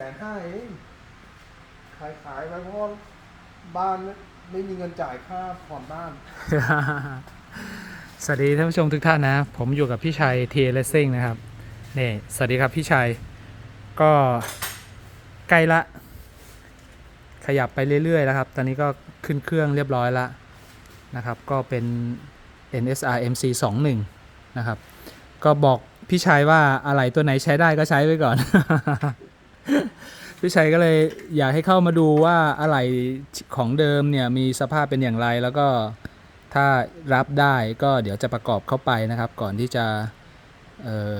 แสนห้าเองขายขายไปเพราะว่าบ้านไม่มีเงินจ่ายค่าผ่อนบ้าน สวัสดีท่านผู้ชมทุกท่านนะ ผมอยู่กับพี่ชัยเทเลซิ่งนะครับนี่สวัสดีครับพี่ชัย ก็ใกล้ละ ขยับไปเรื่อยๆแล้วครับ ตอนนี้ก็ขึ้นเครื่องเรียบร้อยละนะครับ ก็เป็น NSR MC 21นะครับ ก็บอกพี่ชัยว่าอะไรตัวไหนใช้ได้ก็ใช้ไว้ก่อน พี่ชัยก็เลยอยากให้เข้ามาดูว่าอะไรของเดิมเนี่ยมีสภาพเป็นอย่างไรแล้วก็ถ้ารับได้ก็เดี๋ยวจะประกอบเข้าไปนะครับ ก่อนที่จะเอ่อ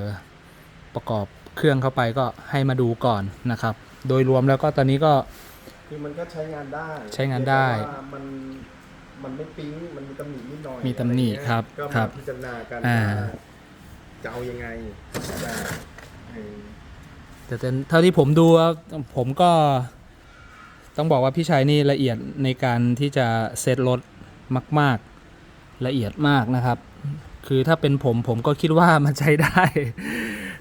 ประกอบเครื่องเข้าไปก็ให้มาดูก่อนนะครับ โดยรวมแล้วก็ตอนนี้ก็คือมันก็ใช้งานได้ใช้งานได้แต่ว่ามันมันไม่ปิ๊งมันมีตำหนินิดหน่อยมีตำหนิอะไเงี้ยครับก็ครัมาบพิจารณากันอ่าว่าจะเอายังไงจะเออ แต่แต่เท่าที่ผมดูแล้วผมก็ต้องบอกว่าพี่ชัยนี่ละเอียดในการที่จะเซตรถมาก ๆ ละเอียดมากนะครับ คือถ้าเป็นผมผมก็คิดว่ามันใช้ได้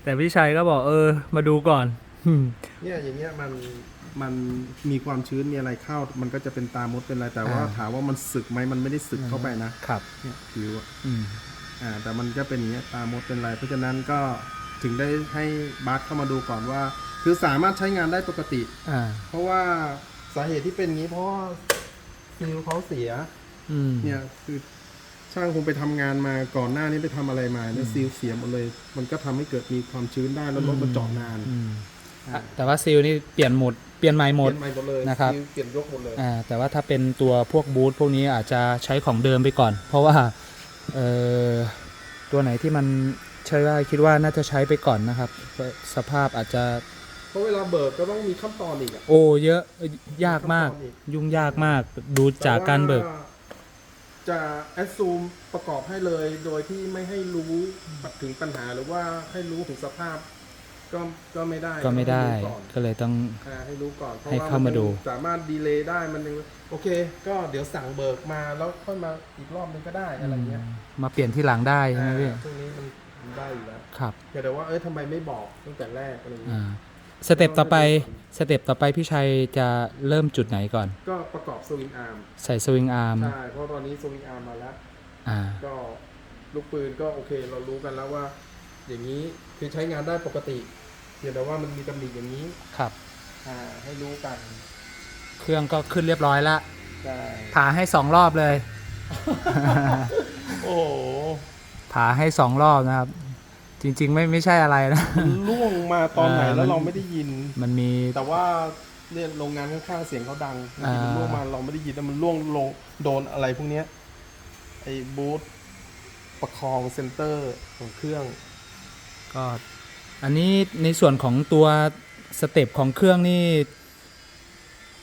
แต่พี่ชัยก็บอกเออ มาดูก่อนอืมเนี่ยอย่างเงี้ยมันมันมีความชื้นมีอะไรเข้า มันก็จะเป็นตามดเป็นอะไรแต่ว่าอ่าถามว่ามันสึกไหมมันไม่ได้สึกเข้าไปนะครับเนี่ยผิวอะอืมอ่า แต่มันก็เป็นอย่างเงี้ยตามดเป็นไรเพราะฉะนั้นก็ ถึงได้ให้บาสเข้ามาดูก่อนว่า คือสามารถใช้งานได้ปกติ อ่า เพราะว่าสาเหตุที่เป็นอย่างนี้เพราะว่าฟิลเขาเสีย อืม เนี่ยคือช่างคงไปทำงานมาก่อนหน้านี้ไปทำอะไรมาเนี่ยซีลเสียหมดเลย มันก็ทำให้เกิดมีความชื้นได้แล้วรถมันจอดนานอืมอ่าอะแต่ว่าซีลนี่เปลี่ยนหมด เปลี่ยนใหม่หมด เปลี่ยนใหม่หมดเลยนะครับ ซีลเปลี่ยนยกหมดเลย อ่า แต่ว่าถ้าเป็นตัวพวกบูทพวกนี้อาจจะใช้ของเดิมไปก่อน เพราะว่า เอ่อ ตัวไหนที่มัน ใช้ได้คิดว่าน่าจะใช้ไปก่อนนะครับเพราะสภาพอาจจะเพราะเวลาเบิกก็ต้องมีขั้นตอนอีกอะ โอ้เยอะเอ้ยยากมาก ขั้นตอนอีก ยุ่งยากมาก ดูจากการเบิก แต่ว่าจะแอดซูมประกอบให้เลย โดยที่ไม่ให้รู้ถึงปัญหาหรือว่าให้รู้ถึงสภาพ ก็ก็ไม่ได้ก็ไม่ได้ให้รู้ก่อนก็เลยต้อง อ่าให้รู้ก่อนเพราะให้ว่าเข้ามาดูนสามารถดีเลย์ได้มันยังโอเค ก็เดี๋ยวสั่งเบิกมาแล้วค่อยมาอีกรอบนึงก็ได้อะไรเงี้ยมาเปลี่ยนที่หลังได้ใช่ไหมพี่ อ่าช่วงนี้มันมัน ได้อยู่แล้วครับแต่ว่าเอ้ยทำไมไม่บอกตั้งแต่แรกอะไรเงี้ยอ่าสเต็ปต่อไปสเต็ปต่อไปพี่ชัยจะเริ่มจุดไหนก่อน ก็ประกอบสวิงอาร์มใส่สวิงอาร์มใช่เพราะตอนนี้สวิงอาร์มมาแล้วอ่าก็ลูกปืนก็โอเค เรารู้กันแล้วว่า อย่างนี้คือใช้งานได้ปกติเพียงแต่ว่ามันมีตำหนิอย่างนี้ครับ อ่าให้รู้กัน เครื่องก็ขึ้นเรียบร้อยละใช่ผ่าให้สองรอบเลย โอ้โหผ่าให้สองรอบนะครับจ ริง ๆ ไม่ไม่ใช่อะไรนะ มันล่วงมาตอนไหนอ่าแล้วมันเราไม่ได้ยิน มันมี แต่ว่าเนี่ยโรงงานข้างๆเสียงเขาดังบางทีมันอ่า ล่วงมาเราไม่ได้ยินแต่มันล่วงลงโดนอะไรพวกเนี้ยไอ้บูทประคองเซนเตอร์ของเครื่อง ก็อันนี้ในส่วนของตัวสเต็ปของเครื่องนี่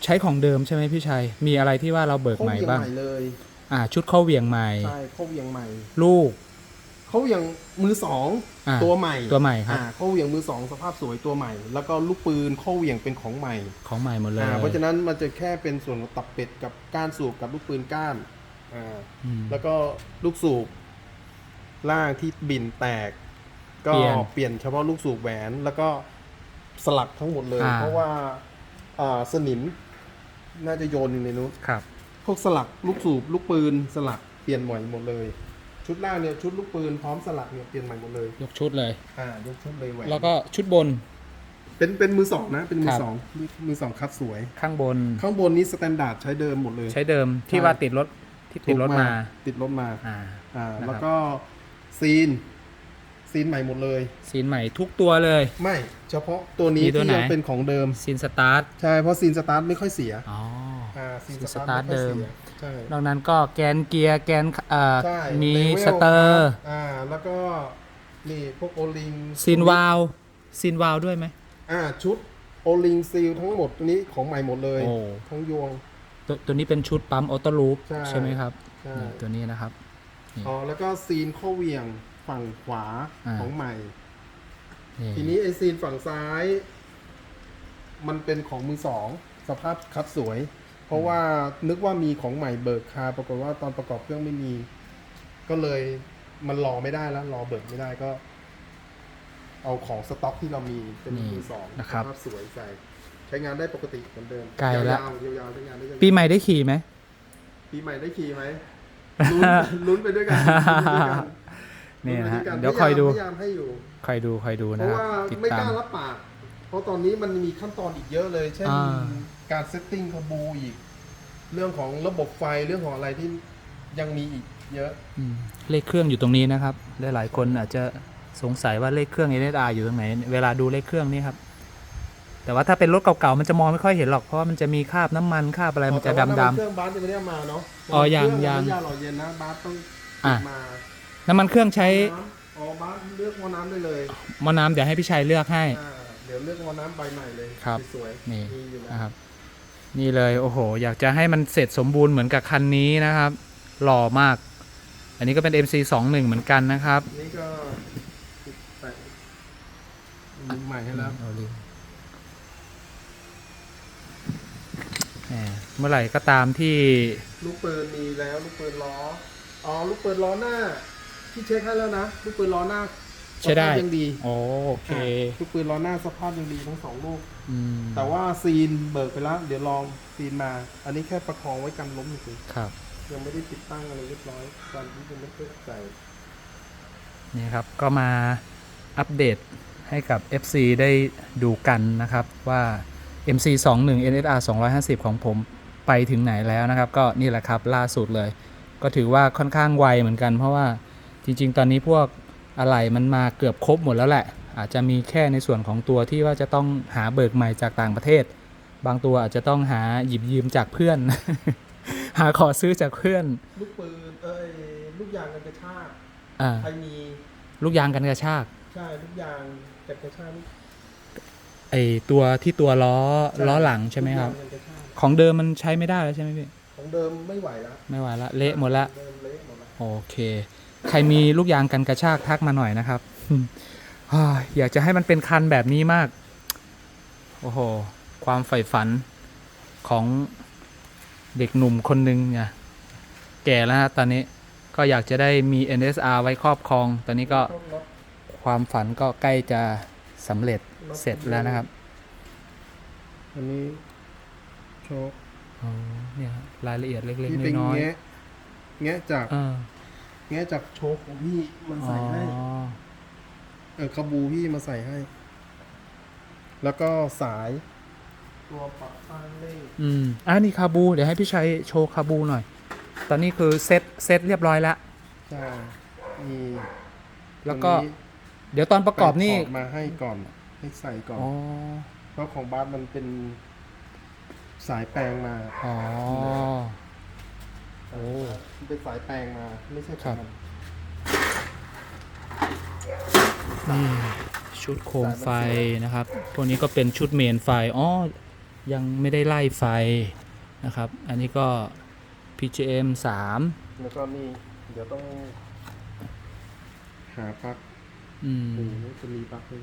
ใช้ของเดิมใช่ไหมพี่ชัย มีอะไรที่ว่าเราเบิกเขาใหม่เหวี่ยงบ้างใหม่เลย อ่า ชุดเข้าเหวี่ยงใหม่ ใช่เขาเหวี่ยงใหม่ ลูก เขาเหวี่ยงมือสองอ่าตัวใหม่ตัวใหม่ครับอ่าเขาเหวี่ยงมือสองสภาพสวยตัวใหม่ แล้วก็ลูกปืนเขาเหวี่ยงเป็นของใหม่ของใหม่หมดเลยอ่าเพราะฉะนั้นมันจะแค่เป็นส่วนของตับเป็ดกับก้านสูบกับลูกปืนก้านอ่าอืมแล้วก็ลูกสูบล่างที่บินแตก ก็เปลี่ยนเปลี่ยนเฉพาะลูกสูบแหวนแล้วก็สลักทั้งหมดเลยอ่าเพราะว่าอ่าสนิมน่าจะโยนอยู่ในนู้นครับพวกสลักลูกสูบลูกปืนสลักเปลี่ยนใหม่หมดเลย ชุดล่างเนี่ยชุดลูกปืนพร้อมสลักเนี่ยเปลี่ยนใหม่หมดเลยยกชุดเลย อ่ายกชุดเลยแหวนแล้วก็ชุดบน เป็นเป็นมือสองนะเป็นมืคอรับสองมือมือสองคัดสวย ข้างบน ข้างบนนี้สแตนดาร์ดใช้เดิมหมดเลย ใช้เดิมที่ใช่ว่าติดรถที่ติดรถมา ติดรถมาอ่าอ่านะครับแล้วก็ซีนซีนใหม่หมดเลย ซีนใหม่ทุกตัวเลย ไม่เฉพาะตัวนี้มีตัวที่ไหนยังเป็นของเดิมซีนสตาร์ทใช่เพราะซีนสตาร์ทไม่ค่อยเสียอ๋ออ่าซีนซีนสตาร์ทสตาร์ทไม่ค่อยเดิมเสียใช่นอกนั้นก็แกนเกียร์แกนเอ่อใช่มีเลเวลสเตอร์คบอ่าแล้วก็นี่พวกโอลิงซีนวาลวซีนวาลวด้วยไหม อ่าชุดโอลิงซีลทั้งหมดตัวนี้ของใหม่หมดเลย โอ้ ทั้งยวง ตัวตัวนี้เป็นชุดปั๊มออโต้ลูปใช่ใช่ไหมครับใช่ นี่ตัวนี้นะครับ อ๋อแล้วก็ซีนข้อเหวียงฝั่งขวาอ่า ของใหม่ นี่ทีนี้ไอซีนฝั่งซ้าย มันเป็นของมือสอง สภาพคัดสวย เพราะว่านึกว่ามีของใหม่เบิกคาปรากฏว่าตอนประกอบเครื่องไม่มี ก็เลยมันรอไม่ได้แล้วรอเบิกไม่ได้ก็ เอาของสต็อกที่เรามีเป็นมือสองสภาพสวยใส่ช้งานได้ปกติเหมือนเดิมไกลละ ยาวๆยาวๆใช้งานได้ยาวๆปีใหม่ได้ขี่ไหม ปีใหม่ได้ขี่ไหมลุ้นลุ้นไปด้วยกันลุ้นไปด้วยกันนี่นะฮะ ลุ้ไปเดี๋ยวคอยดู พยายามให้อยู่ คอยดูคอยดูเพนะราะครับว่าติดไม่ตากมล้ารับปากเพ ราะตอนนี้มันมีขั้นตอนอีกเยอะเลย เช่น อ่า การเซตติ้งคาบูอีก เรื่องของระบบไฟเรื่องของอะไรที่ยังมีอีกเยอะ อืมเลขเครื่องอยู่ตรงนี้นะครับ หลายๆคนอาจจะสงสัยว่าเลขเครื่อง NSR อยู่ตรงไหน เวลาดูเลขเครื่องนี่ครับ แต่ว่าถ้าเป็นรถเก่าๆ มันจะมองไม่ค่อยเห็นหรอก เพราะว่ามันจะมีคราบน้ำมันคราบอะไรมันจะแต่ว่าดำเครื่องบาสยังไม่ได้เอามาเนาะอ๋อยังเครื่ยัง ไม่ได้หล่อเย็นนะบาสต้องอะ มาๆน้ำมันเครื่องใช้น้ำอ๋อบาสเลือกหมอน้ำได้เลยหมอน้ำเดี๋ยวให้พี่ชัยเลือกให้ อ่าเดี๋ยวเลือกหมอน้ำใบใหม่เลยครับ สวยๆนี่มีอยู่แล้วนะครับ นี่เลยโอ้โห อยากจะให้มันเสร็จสมบูรณ์เหมือนกับคันนี้นะครับ หล่อมาก อันนี้ก็เป็น MC21 เหมือนกันนะครับ นี่ก็ใส่มีใหม่ให้แล้วเอาลืมแหมเมื่อไหร่ก็ตามที่ ลูกปืนมีแล้วลูกปืนล้ออ๋อลูกปืนล้อหน้าที่เช็คให้แล้วนะลูกปืนล้อหน้า ใช้ได้ สภาพยังดีโอเค อะลูกปืนล้อหน้าสภาพยังดีทั้งสองลูก อืมแต่ว่าซีนเบิกไปแล้ว เดี๋ยวลองซีนมา อันนี้แค่ประคองไว้กันล้มจริงครับ ๆยังไม่ได้ติดตั้งอะไรเรียบร้อยตอนนี้ยังไม่เข้าใจ นี่ครับ ก็มาอัปเดตให้กับ FC ได้ดูกันนะครับว่า MC21 NSR 250 ของผมไปถึงไหนแล้วนะครับ ก็นี่แหละครับล่าสุดเลย ก็ถือว่าค่อนข้างไวเหมือนกัน เพราะว่าจริง ๆ ตอนนี้พวก อะไหล่มันมาเกือบครบหมดแล้วแหละ อาจจะมีแค่ในส่วนของตัวที่ว่าจะต้องหาเบิกใหม่จากต่างประเทศ บางตัวอาจจะต้องหาหยิบยืมจากเพื่อน หาขอซื้อจากเพื่อน ลูกปืนเอ้ยลูกยางกันกระชากอ่าใครมีลูกยางกันกระชากใช่ลูกยางกันกระชากนี่ไอตัวที่ตัวล้อล้อหลังใช่ไหมครับลูกยางกันกระชากของเดิมมันใช้ไม่ได้แล้วใช่ไหมพี่ของเดิมไม่ไหวแล้วไม่ไหวละเละหมดละเดิมเละหมดละโอเค ใครมีลูกยางกันกระชากทักมาหน่อยนะครับอ่าอยากจะให้มันเป็นคันแบบนี้มาก โอ้โห ความใฝ่ฝันของเด็กหนุ่มคนหนึ่งเนี่ยแก่แล้วฮะตอนนี้ก็อยากจะได้มี NSR ไว้ครอบครอง ตอนนี้ก็ต้องลดความฝันก็ใกล้จะสำเร็จเสร็จแล้วนะครับ อันนี้โชคอ๋อเนี่ยฮะรายละเอียดเล็กที่เป็นๆน้อยแงะแงะจากๆอ่าแงะจากโชคของพี่มันอ๋อใส่ให้เออคาบูพี่มาใส่ให้ แล้วก็สายตัวปรับตั้งเร่งอืมอ่านี่คาบู เดี๋ยวให้พี่ชัยโชว์คาบูหน่อย ตอนนี้คือเซตเซตเรียบร้อยแล้ว ใช่มีแล้วก็ตรงนี้เดี๋ยวตอนประกอบนี่แปะขมาให้ก่อนให้ใส่ก่อน อ๋อ เพราะของบาสมันเป็นสายแปลงมา อ๋อ โอ้ มันเป็นสายแปลงมา ไม่ใช่ครับมันนี่ชุดโคมไฟนะครับพวกนี้ก็เป็นชุดเมนไฟ อ๋อ ยังไม่ได้ไล่ไฟนะครับ อันนี้ก็ PGM 3 แล้วก็นี่เดี๋ยวต้อง หาปลั๊กอืม หรือจะมีปลั๊กด้วย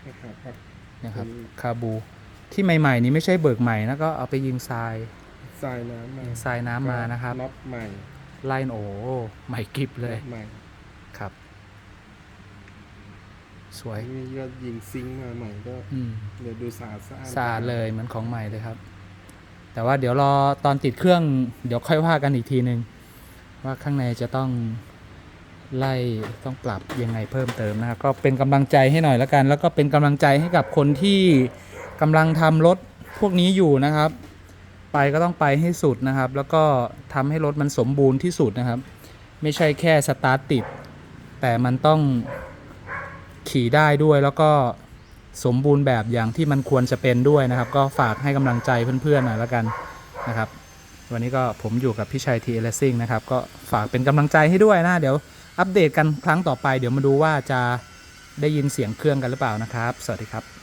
ให้หาปลั๊ก นะครับอืมคาบู ที่ใหม่ ๆ นี้ไม่ใช่เบิกใหม่นะก็เอาไปยิงทราย ทรายน้ำมายิงทรายน้ำมานะครับน็อตใหม่ไล่โอ้ใหม่กริบเลยน็อตใหม่ครับ สวยนี่ก็ยิงซิงค์มาใหม่ก็อืมเดี๋ยวดูสะอาดสะอาดสะอาดเลยเหมือนของใหม่เลยครับ แต่ว่าเดี๋ยวรอตอนติดเครื่อง เดี๋ยวค่อยว่ากันอีกทีหนึ่งว่าข้างในจะต้องไล่ต้องปรับยังไงเพิ่มเติมนะครับก็เป็นกำลังใจให้หน่อยแล้วกัน แล้วก็เป็นกำลังใจให้กับคนที่กำลังทำรถพวกนี้อยู่นะครับ ไปก็ต้องไปให้สุดนะครับ แล้วก็ทำให้รถมันสมบูรณ์ที่สุดนะครับ ไม่ใช่แค่สตาร์ทติด แต่มันต้องขี่ได้ด้วยแล้วก็สมบูรณ์แบบอย่างที่มันควรจะเป็นด้วยนะครับ ก็ฝากให้กำลังใจเพื่อนๆหน่อยแล้วกันนะครับ วันนี้ก็ผมอยู่กับพี่ชัยทีเอลซิ่งนะครับ ก็ฝากเป็นกำลังใจให้ด้วยนะเดี๋ยวอัปเดตกันครั้งต่อไป เดี๋ยวมาดูว่าจะได้ยินเสียงเครื่องกันหรือเปล่านะครับ สวัสดีครับ